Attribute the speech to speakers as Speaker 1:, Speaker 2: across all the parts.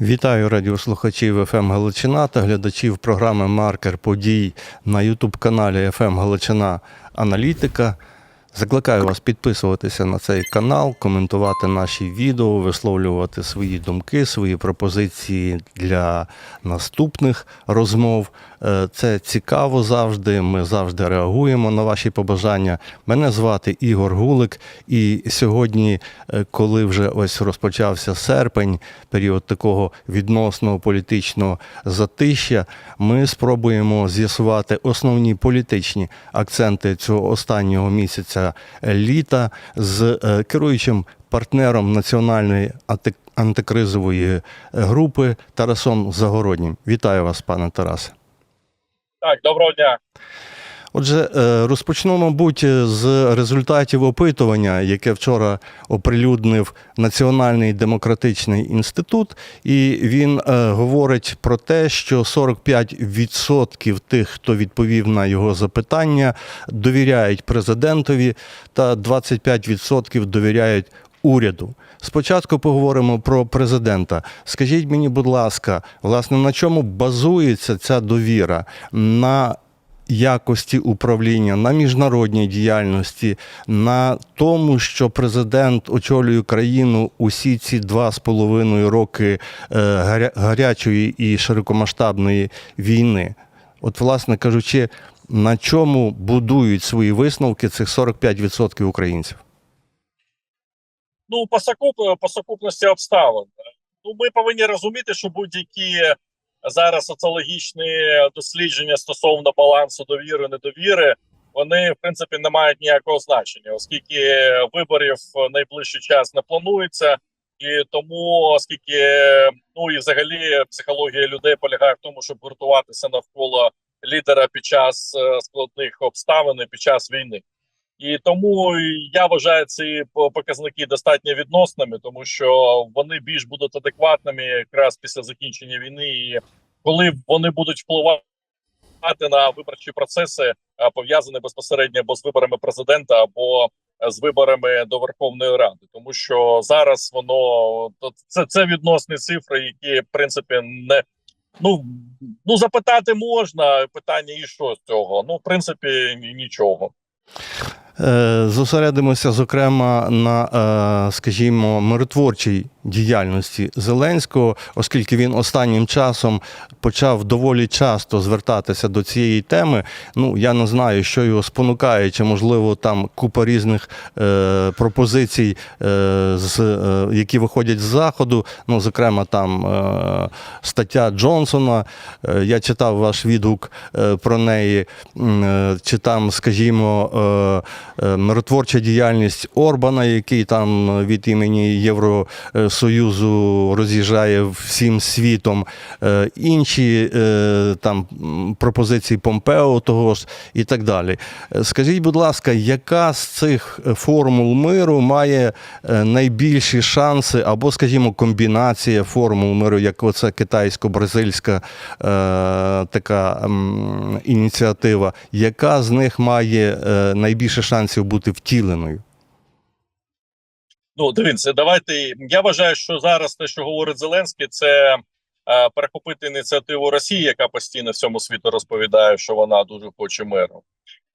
Speaker 1: Вітаю радіослухачів ФМ Галичина та глядачів програми Маркер подій на Ютуб-каналі ФМ Галичина Аналітика. Закликаю вас підписуватися на цей канал, коментувати наші відео, висловлювати свої думки, свої пропозиції для наступних розмов. Е, Це цікаво завжди. Ми завжди реагуємо на ваші побажання. Мене звати Ігор Гулик, і сьогодні, е, коли вже ось розпочався серпень, період такого відносного політичного затища, ми спробуємо з'ясувати основні політичні акценти цього останнього місяця літа з е, керуючим партнером національної анти- антикризової е, групи Тарасом Загороднім. Вітаю вас, пане Тарасе.
Speaker 2: Так, доброго дня.
Speaker 1: Отже, е, розпочну, мабуть, з результатів опитування, яке вчора оприлюднив Національний демократичний інститут, і він е, говорить про те, що 45% тих, хто відповів на його запитання, довіряють президентові, та 25% довіряють уряду. Спочатку поговоримо про президента. Скажіть мені, будь ласка, власне, на чому базується ця довіра? На якості управління, на міжнародній діяльності, на тому, що президент очолює країну усі ці два з половиною роки е, гарячої і широкомасштабної війни. От, власне кажучи, на чому будують свої висновки цих 45% українців?
Speaker 2: Ну, по, сукупності обставин. Ну, ми повинні розуміти, що будь-які зараз соціологічні дослідження стосовно балансу довіри недовіри, вони в принципі не мають ніякого значення, оскільки виборів в найближчий час не планується, і тому, оскільки ну і взагалі психологія людей полягає в тому, щоб гуртуватися навколо лідера під час е, складних обставин під час війни. І тому я вважаю ці показники достатньо відносними, тому що вони більш будуть адекватними якраз після закінчення війни, і коли вони будуть впливати на виборчі процеси, а, пов'язані безпосередньо або з виборами президента, або е, з виборами до Верховної Ради, тому що зараз воно це, це відносні цифри, які в принципі не ну ну запитати можна питання, і що з цього? Ну в принципі нічого.
Speaker 1: Е, Зосередимося, зокрема, на, е, скажімо, миротворчій діяльності Зеленського, оскільки він останнім часом почав доволі часто звертатися до цієї теми. Ну, я не знаю, що його спонукає, чи можливо там купа різних е, пропозицій, е, з, е, які виходять з заходу. Ну, зокрема, там е, стаття Джонсона. Е, я читав ваш відгук е, про неї, е, чи там, скажімо, е, е, миротворча діяльність Орбана, який там від імені Євросоюзу роз'їжджає всім світом, е, інші е, там пропозиції Помпео того ж і так далі. Е, Скажіть, будь ласка, яка з цих формул миру має найбільші шанси, або, скажімо, комбінація формул миру, як оце китайсько-бразильська така ініціатива, яка з них має найбільше шансів бути втіленою?
Speaker 2: Ну, дивіться, давайте. Я вважаю, що зараз те, що говорить Зеленський, це е, перехопити ініціативу Росії, яка постійно всьому світу розповідає, що вона дуже хоче миру.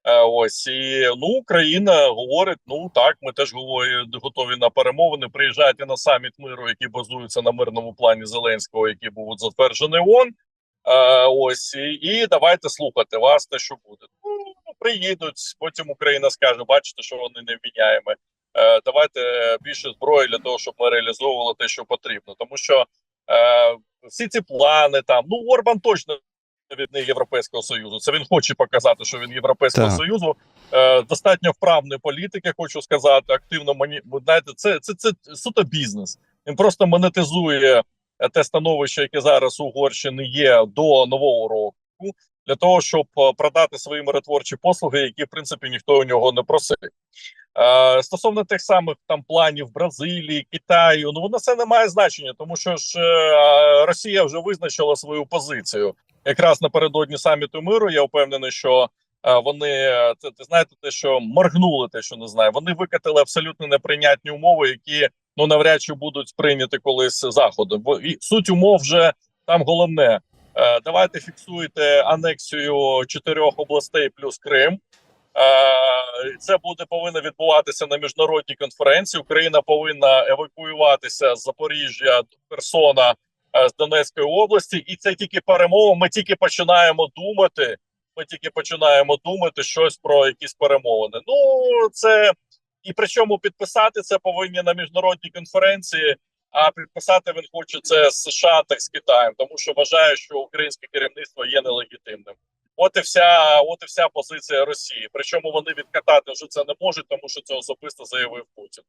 Speaker 2: Е, ось і ну Україна говорить: ну так, ми теж готові на перемовини. Приїжджайте на саміт миру, який базується на мирному плані Зеленського, який був затверджений ООН. Е, ось і, і давайте слухати вас, те, що буде. Ну приїдуть. Потім Україна скаже: бачите, що вони не вміняємо. Е, давайте більше зброї для того, щоб ми реалізовували те, що потрібно. Тому що е, всі ці плани там, ну Орбан точно від не Європейського Союзу. Це він хоче показати, що він Європейського
Speaker 1: Так.
Speaker 2: Союзу. Е, достатньо вправної політики, хочу сказати, активно мані... знаєте, це, це, це суто бізнес. Він просто монетизує е, те становище, яке зараз у Угорщини є до нового року, для того, щоб е, продати свої миротворчі послуги, які в принципі ніхто у нього не просив. Е, стосовно тих самих там планів Бразилії, Китаю, ну воно це не має значення, тому що ж е, Росія вже визначила свою позицію. Якраз напередодні саміту миру. Я впевнений, що вони це ти знаєте, те, що моргнули, те, що не знаю. Вони викатили абсолютно неприйнятні умови, які ну навряд чи будуть сприйняті колись заходом. Бо і суть умов вже там головне. Е, давайте фіксуйте анексію чотирьох областей плюс Крим. Е, Це буде повинно відбуватися на міжнародній конференції. Україна повинна евакуюватися з Запоріжжя, Херсона, е, з Донецької області, і це тільки перемова. Ми тільки починаємо думати. Ми тільки починаємо думати щось про якісь перемовини. Ну це і причому підписати це повинні на міжнародній конференції. А підписати він хоче це з США, так з Китаєм, тому що вважає, що українське керівництво є нелегітимним. От і вся, от і вся позиція Росії. Причому вони відкатати вже це не можуть, тому що це особисто заявив Путін.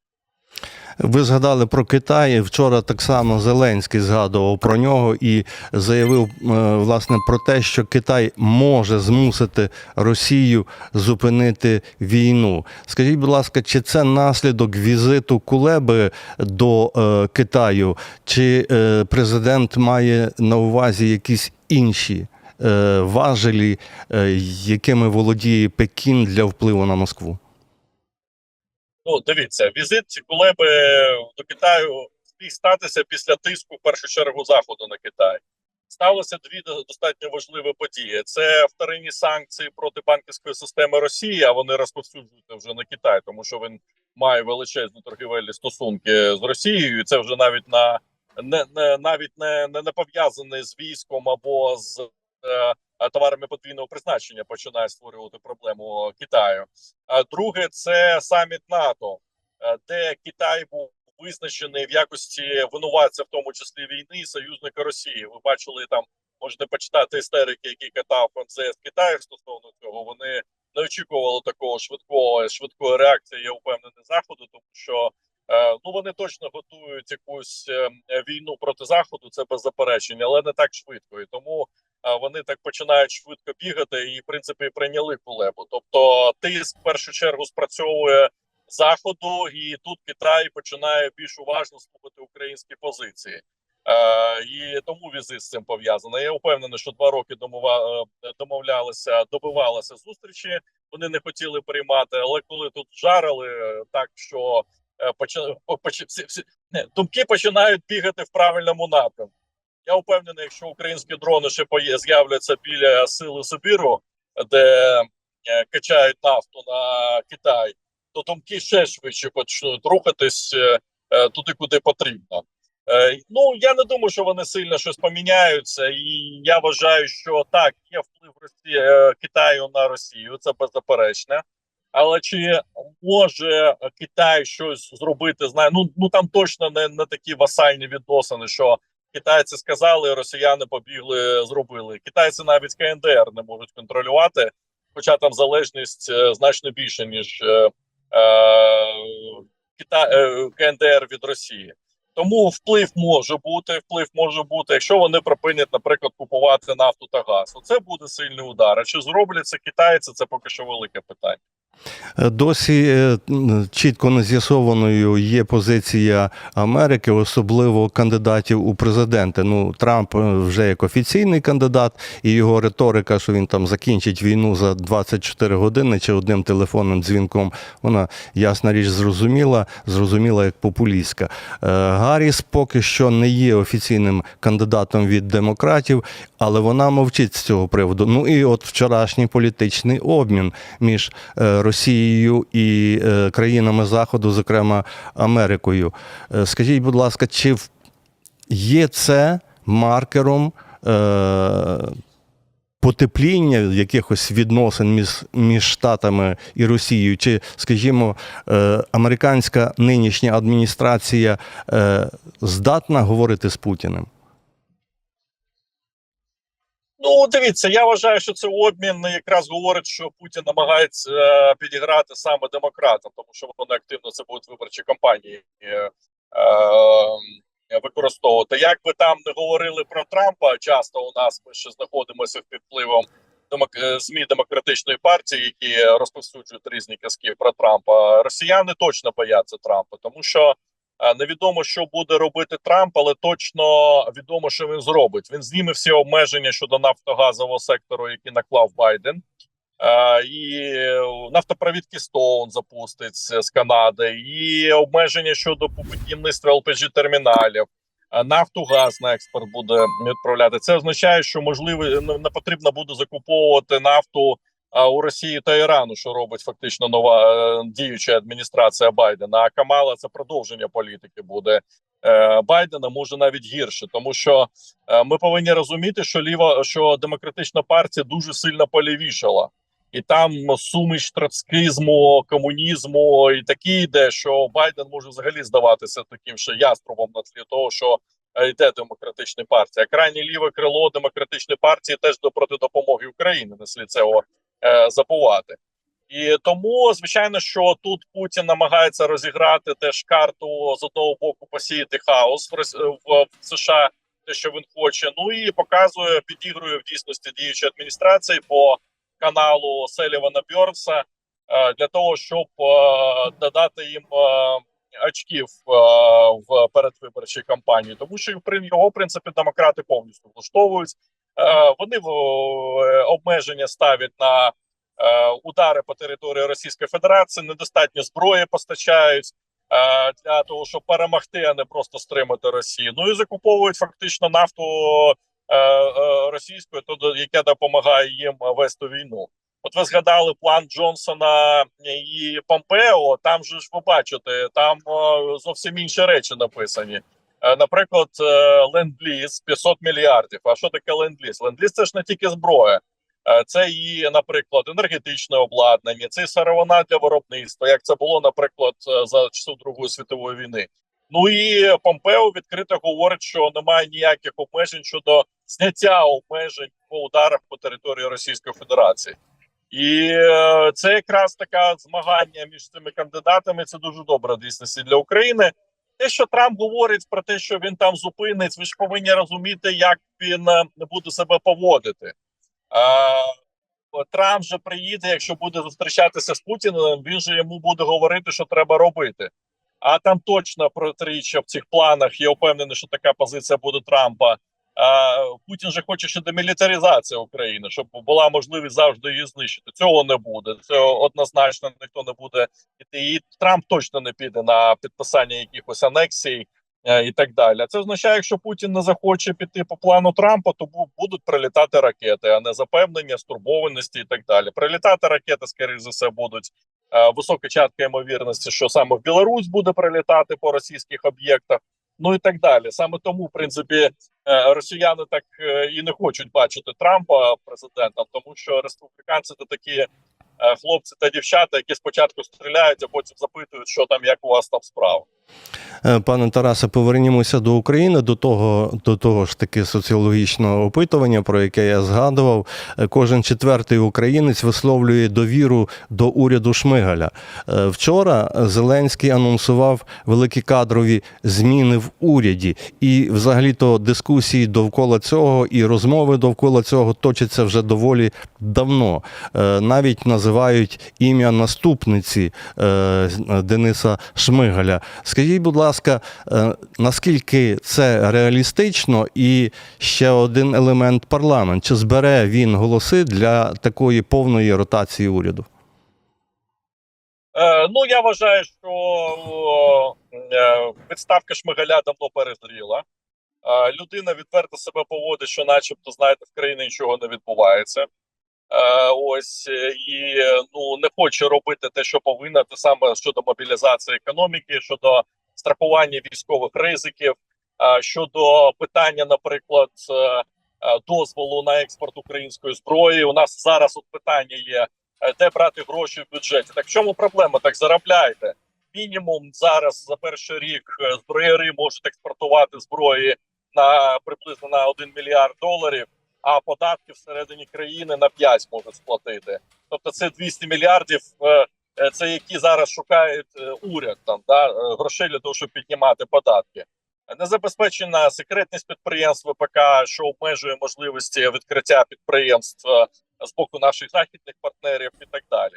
Speaker 1: Ви згадали про Китай. Вчора так само Зеленський згадував про нього і заявив е, власне про те, що Китай може змусити Росію зупинити війну. Скажіть, будь ласка, чи це наслідок візиту Кулеби до е, Китаю, чи е, президент має на увазі якісь інші е, важелі, е, якими володіє Пекін для впливу на Москву?
Speaker 2: Ну, дивіться, візит Кулеби до Китаю міг статися після тиску в першу чергу заходу на Китай. Сталося дві до- достатньо важливі події: це вторинні санкції проти банківської системи Росії. А вони розповсюджуються вже на Китай, тому що він має величезні торгівельні стосунки з Росією. І це вже навіть на не, не навіть не, не, не пов'язане з військом або з е, товарами подвійного призначення починає створювати проблему Китаю. А друге, це саміт НАТО, е, де Китай був визначений в якості винуватця, в тому числі війни, союзника Росії. Ви бачили там, можете почитати істерики, які катав МЗС Китаю стосовно цього. Вони не очікували такого швидкого швидкої реакції. Я впевнений заходу, тому що е, ну вони точно готують якусь е, війну проти заходу. Це без заперечення, але не так швидко. І тому вони так починають швидко бігати і в принципі прийняли кулебу. Тобто тиск в першу чергу спрацьовує заходу, і тут Китай починає більш уважно слухати українські позиції. Е, і тому візит з цим пов'язаний. Я впевнений, що два роки домова, е, домовлялися, добивалися зустрічі. Вони не хотіли приймати, але коли тут жарили е, так, що е, поча, поч, всі, думки починають бігати в правильному напрямку. Я впевнений, якщо українські дрони ще з'являться біля сили Сибіру, де е, качають нафту на Китай, то думки ще швидше почнуть рухатись е, е, туди, куди потрібно. Ну я не думаю, що вони сильно щось поміняються, і я вважаю, що так є вплив Росії Китаю на Росію, це беззаперечне. Але чи може Китай щось зробити? Знаю, ну ну там точно не, не такі васальні відносини, що китайці сказали, росіяни побігли, зробили. Китайці навіть КНДР не можуть контролювати, хоча там залежність е, значно більше ніж е, е, Кита... е, КНДР від Росії. Тому вплив може бути, вплив може бути, якщо вони припинять, наприклад, купувати нафту та газ. Це буде сильний удар. А чи зроблять це китайці? Це поки що велике питання.
Speaker 1: Досі е, чітко не з'ясованою є позиція Америки, особливо кандидатів у президенти. Ну, Трамп е, вже як офіційний кандидат, і його риторика, що він там закінчить війну за 24 години чи одним телефонним дзвінком, вона ясна річ зрозуміла, зрозуміла як популістська. Е, Гарріс поки що не є офіційним кандидатом від демократів, але вона мовчить з цього приводу. Ну і от вчорашній політичний обмін між е, Росією і е, країнами Заходу, зокрема Америкою. Е, Скажіть, будь ласка, чи є це маркером? Е, Потепління якихось відносин між, між Штатами і Росією, чи, скажімо, американська нинішня адміністрація здатна говорити з Путіним?
Speaker 2: Ну, дивіться, я вважаю, що це обмін якраз говорить, що Путін намагається е, підіграти саме демократам, тому що вони активно це будуть виборчі кампанії е, е, використовувати. Як би там не говорили про Трампа, часто у нас ми ще знаходимося під впливом е, змі демократичної партії, які розповсюджують різні казки про Трампа. Росіяни точно бояться Трампа, тому що невідомо, що буде робити Трамп, але точно відомо, що він зробить. Він зніме всі обмеження щодо нафтогазового сектору, які наклав Байден. Е, і нафтопровід Keystone запустить з Канади, і обмеження щодо будівництва LPG терміналів. Е, Нафту, газ на експорт буде відправляти. Це означає, що можливо не не потрібно буде закуповувати нафту а, у Росії та Ірану, що робить фактично нова е, діюча адміністрація Байдена. А Камала це продовження політики буде е, Байдена. Може навіть гірше, тому що е, ми повинні розуміти, що ліва що демократична партія дуже сильно полівішала. І там суміш троцкизму, комунізму і такі йде, що Байден може взагалі здаватися таким ще яструбом на тлі того, що йде демократична партія. Крайнє ліве крило демократичної партії теж до проти допомоги Україні не слід цього забувати. І тому, звичайно, що тут Путін намагається розіграти теж карту з одного боку посіяти хаос в, США, те, що він хоче. Ну і показує, підігрує в дійсності діючої адміністрації по каналу Селівана Бьорнса е, для того, щоб е, додати їм е, очків е, в передвиборчій кампанії, тому що його в принципі демократи повністю влаштовують. Е, Вони е, обмеження ставлять на е, удари по території Російської Федерації. Недостатньо зброї постачають для того, щоб перемогти, а не просто стримати Росію. Ну і закуповують фактично нафту російською, то яка допомагає їм вести війну. От ви згадали план Джонсона і Помпео. Там же ж ви бачите, там зовсім інші речі написані. Е, Наприклад, е, ленд-ліз 500 мільярдів. А що таке ленд-ліз? Ленд-ліз це ж не тільки зброя, Е, це і, наприклад, енергетичне обладнання, це і сировина для виробництва, як це було, наприклад, за часів Другої світової війни. Ну і Помпео відкрито говорить, що немає ніяких обмежень щодо зняття обмежень по ударах по території Російської Федерації. І це якраз таке змагання між цими кандидатами. Це дуже добре в дійсності для України. Те, що Трамп говорить про те, що він там зупинить, ви ж повинні розуміти, як він е, буде себе поводити. Трамп же приїде, якщо буде зустрічатися з Путіним, він же йому буде говорити, що треба робити. А там точно протиріччя в цих планах. Я впевнений, що така позиція буде Трампа. Путін же хоче ще демілітаризація України, щоб була можливість завжди її знищити. Цього не буде. Це однозначно ніхто не буде іти. І Трамп точно не піде на підписання якихось анексій е, і так далі. Це означає, якщо Путін не захоче піти по плану Трампа, то будуть прилітати ракети, а не запевнення, стурбованості і так далі. Прилітати ракети, скоріш за все, будуть е, висока частка ймовірності, що саме в Білорусь буде прилітати по російських об'єктах. Ну і так далі. Саме тому, в принципі, е, росіяни так е, і не хочуть бачити Трампа президентом, тому що республіканці це такі е, хлопці та дівчата, які спочатку стріляють, а потім запитують, що там, як у вас там справа.
Speaker 1: Е, Пане Тарасе, повернімося до України, до того, до того ж таки соціологічного опитування, про яке я згадував. Е, Кожен четвертий українець висловлює довіру до уряду Шмигаля. Е, Вчора Зеленський анонсував великі кадрові зміни в уряді, і взагалі-то дискусії довкола цього і розмови довкола цього точаться вже доволі давно. Навіть називають ім'я наступниці Дениса Шмигаля. Скажіть, будь ласка, е, наскільки це реалістично, і ще один елемент парламент. Чи збере він голоси для такої повної ротації уряду?
Speaker 2: Е, ну я вважаю, що е, відставка Шмигаля давно перезріла. Е, людина відверто себе поводить, що, начебто, знаєте, в країні нічого не відбувається. Е, ось е, і е, ну не хоче робити те, що повинна, те саме щодо мобілізації економіки, щодо страхування військових ризиків, щодо питання, наприклад, дозволу на експорт української зброї. У нас зараз от питання є де брати гроші в бюджеті. Так в чому проблема? Так заробляйте. Мінімум зараз за перший рік зброяри можуть експортувати зброї на приблизно на 1 мільярд доларів, а податки всередині країни на 5 можуть сплатити. Тобто це 200 мільярдів. е, е, Це які зараз шукають е, уряд там да грошей для того, щоб піднімати податки. Незабезпечена секретність підприємств ВПК, що обмежує можливості відкриття підприємств з боку наших західних партнерів і так далі.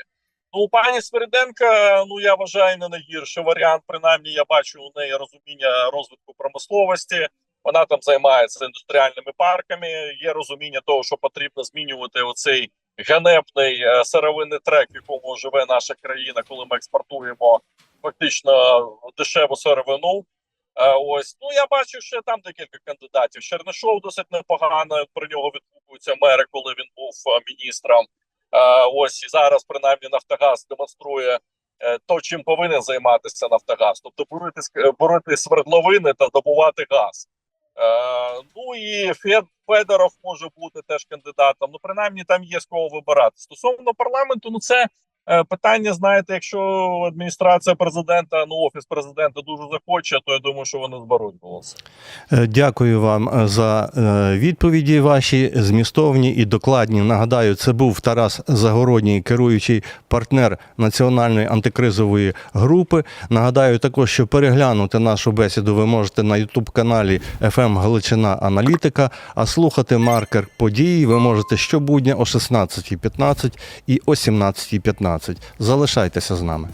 Speaker 2: Ну, у пані Свериденка, ну я вважаю, не найгірший варіант. Принаймні, я бачу у неї розуміння розвитку промисловості. Вона там займається індустріальними парками. Є розуміння того, що потрібно змінювати оцей ганебний е, сировинний трек, в якому живе наша країна, коли ми експортуємо фактично дешеву сировину. Е, Ось ну я бачу, що там декілька кандидатів. Чернишов досить непогано про нього відгукуються мери, коли він був е, міністром. Ось і зараз принаймні Нафтогаз демонструє то, чим повинен займатися Нафтогаз, тобто бурити бурити свердловини та добувати газ. Е, ну і Фед, Федоров може бути теж кандидатом. Ну, принаймні, там є з кого вибирати. Стосовно парламенту, ну це питання. Знаєте, якщо адміністрація президента, ну офіс президента дуже захоче, то я думаю, що вони зберуть голос.
Speaker 1: Е, Дякую вам е, за е, відповіді ваші змістовні і докладні. Нагадаю, це був Тарас Загородній, керуючий партнер національної антикризової групи. Нагадаю також, що переглянути нашу бесіду ви можете на Ютуб каналі FM Галичина Аналітика. А слухати маркер події ви можете щобудня о 16.15 і о 17.15. Залишайтеся з нами.